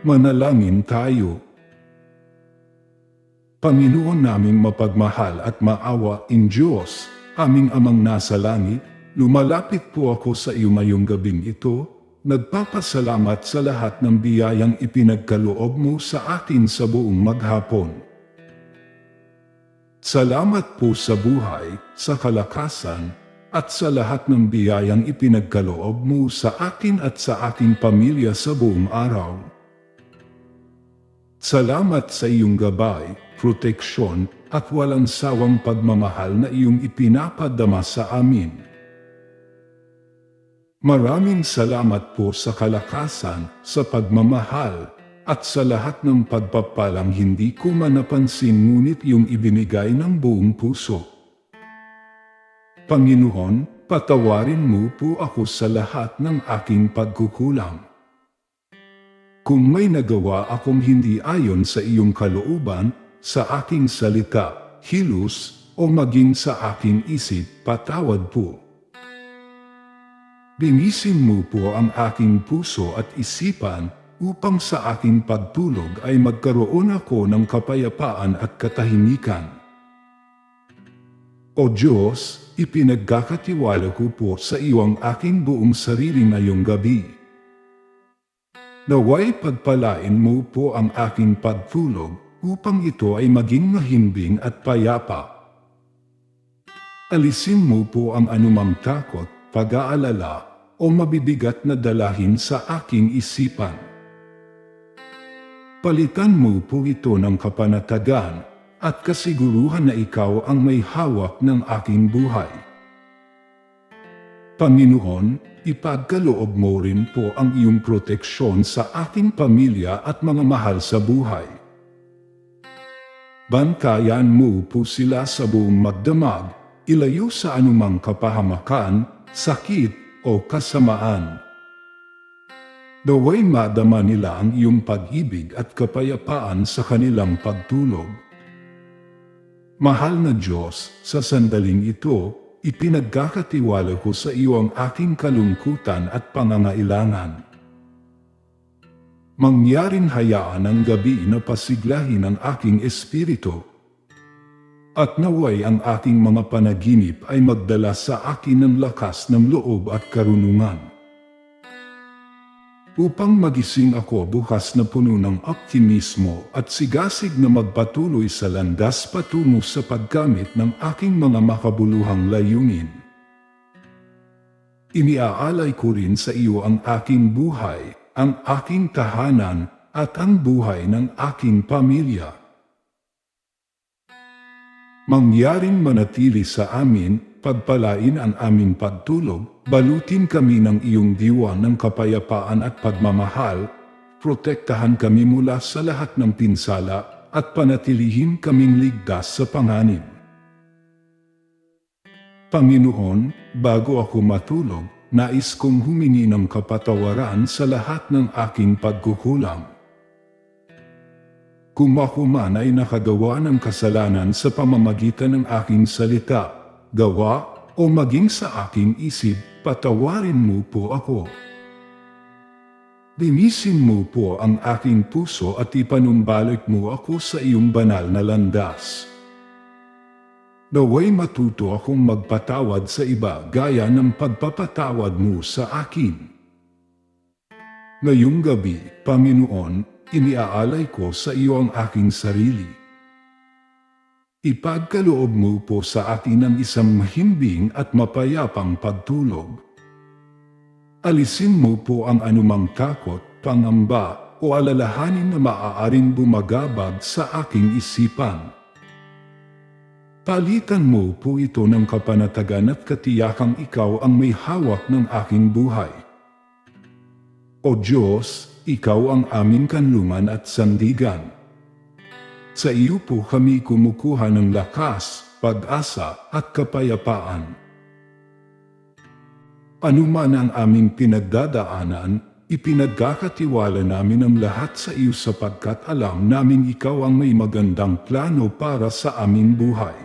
Manalangin tayo. Panginoon naming mapagmahal at maawa in Diyos, aming amang nasa langit, lumalapit po ako sa iyo ngayong gabing ito, nagpapasalamat sa lahat ng biyayang ipinagkaloob mo sa atin sa buong maghapon. Salamat po sa buhay, sa kalakasan, at sa lahat ng biyayang ipinagkaloob mo sa atin at sa ating pamilya sa buong araw. Salamat sa iyong gabay, proteksyon, at walang sawang pagmamahal na iyong ipinapadama sa amin. Maraming salamat po sa kalakasan, sa pagmamahal, at sa lahat ng pagpapalang hindi ko man napansin ngunit yung ibinigay ng buong puso. Panginoon, patawarin mo po ako sa lahat ng aking pagkukulang. Kung may nagawa akong hindi ayon sa iyong kalooban, sa aking salita, hilos, o maging sa aking isip, patawad po. Binisin mo po ang aking puso at isipan upang sa aking pagtulog ay magkaroon ako ng kapayapaan at katahimikan. O Diyos, ipinagkakatiwala ko po sa iyo ang aking buong sarili ngayong gabi. Naway pagpalain mo po ang aking pagtulog upang ito ay maging mahimbing at payapa. Alisin mo po ang anumang takot, pag-aalala, o mabibigat na dalahin sa aking isipan. Palitan mo po ito ng kapanatagan at kasiguruhan na ikaw ang may hawak ng aking buhay. Panginoon, ipagkaloob mo rin po ang iyong proteksyon sa aking pamilya at mga mahal sa buhay. Bantayan mo po sila sa buong magdamag, ilayo sa anumang kapahamakan, sakit o kasamaan. Naway madama nila ang iyong pag-ibig at kapayapaan sa kanilang pagtulog. Mahal na Diyos, sa sandaling ito, ipinagkakatiwala ko sa iyo ang aking kalungkutan at pangangailangan. Mangyaring hayaan ang gabi na pasiglahin ang aking espiritu. At naway ang aking mga panaginip ay magdala sa akin ng lakas ng loob at karunungan upang magising ako bukas na puno ng optimismo at sigasig na magpatuloy sa landas patungo sa paggamit ng aking mga makabuluhang layunin. Iniaalay ko rin sa iyo ang aking buhay, ang aking tahanan, at ang buhay ng aking pamilya. Mangyaring manatili sa amin pagpalain ang aming pagtulog, balutin kami ng iyong diwa ng kapayapaan at pagmamahal, protektahan kami mula sa lahat ng pinsala, at panatilihin kaming ligtas sa panganib. Panginoon, bago ako matulog, nais kong humingi ng kapatawaran sa lahat ng aking pagkukulang. Kung ako man ay nakagawa ng kasalanan sa pamamagitan ng aking salita, gawa, o maging sa aking isip, patawarin mo po ako. Linisin mo po ang aking puso at ipanumbalik mo ako sa iyong banal na landas. Naway matuto akong magpatawad sa iba gaya ng pagpapatawad mo sa akin. Ngayong gabi, Panginoon, iniaalay ko sa iyo ang aking sarili. Ipagkaloob mo po sa atin ang isang mahimbing at mapayapang pagtulog. Alisin mo po ang anumang takot, pangamba, o alalahanin na maaaring bumagabag sa aking isipan. Palitan mo po ito ng kapanatagan at katiyakang ikaw ang may hawak ng aking buhay. O Diyos, ikaw ang aming kanlungan at sandigan. Sa iyo po kami kumukuha ng lakas, pag-asa at kapayapaan. Ano man ang aming pinagdadaanan, ipinagkakatiwala namin ang lahat sa iyo sapagkat alam naming ikaw ang may magandang plano para sa aming buhay.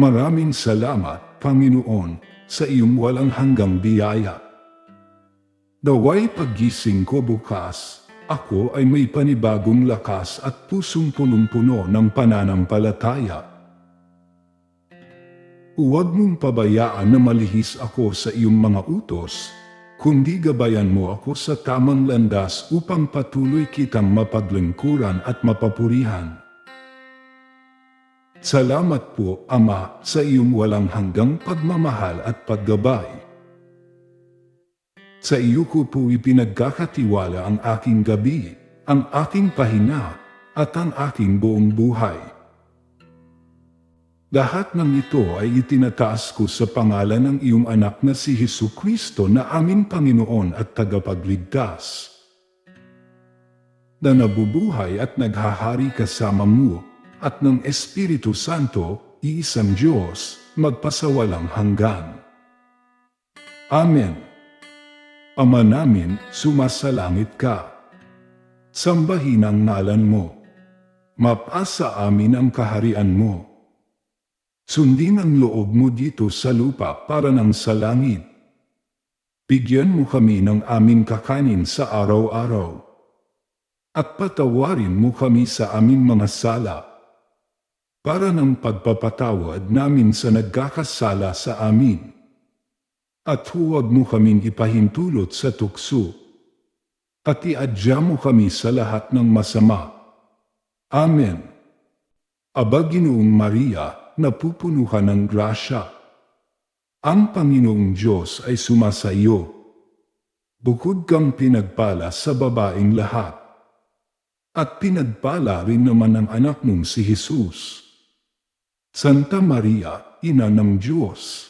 Maraming salamat, Panginoon, sa iyong walang hanggang biyaya. Daway paggising ko bukas, ako ay may panibagong lakas at pusong punong-puno ng pananampalataya. Huwag mong pabayaan na malihis ako sa iyong mga utos, kundi gabayan mo ako sa tamang landas upang patuloy kitang mapaglingkuran at mapapurihan. Salamat po, Ama, sa iyong walang hanggang pagmamahal at paggabay. Sa iyo ko po ipinagkakatiwala ang aking gabi, ang aking pahinga, at ang aking buong buhay. Lahat ng ito ay itinataas ko sa pangalan ng iyong anak na si Hesu Kristo na aming Panginoon at tagapagligtas. Na nabubuhay at naghahari kasama mo at ng Espiritu Santo, iisang Diyos, magpasawalang hanggan. Amen. Ama namin, sumasalangit ka. Sambahin ang ngalan mo. Mapasa amin ang kaharian mo. Sundin ang loob mo dito sa lupa para ng sa langit. Bigyan mo kami ng aming kakanin sa araw-araw. At patawarin mo kami sa aming mga sala. Para ng pagpapatawad namin sa nagkakasala sa amin. At huwag mo kaming ipahintulot sa tukso. At iadya mo kami sa lahat ng masama. Amen. Aba Maria, napupuno ka ng grasya. Ang Panginoong Diyos ay sumasayo. Bukod kang pinagpala sa babaeng lahat. At pinagpala rin naman ang anak mong si Jesus. Santa Maria, Ina ng Diyos.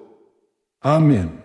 Amen.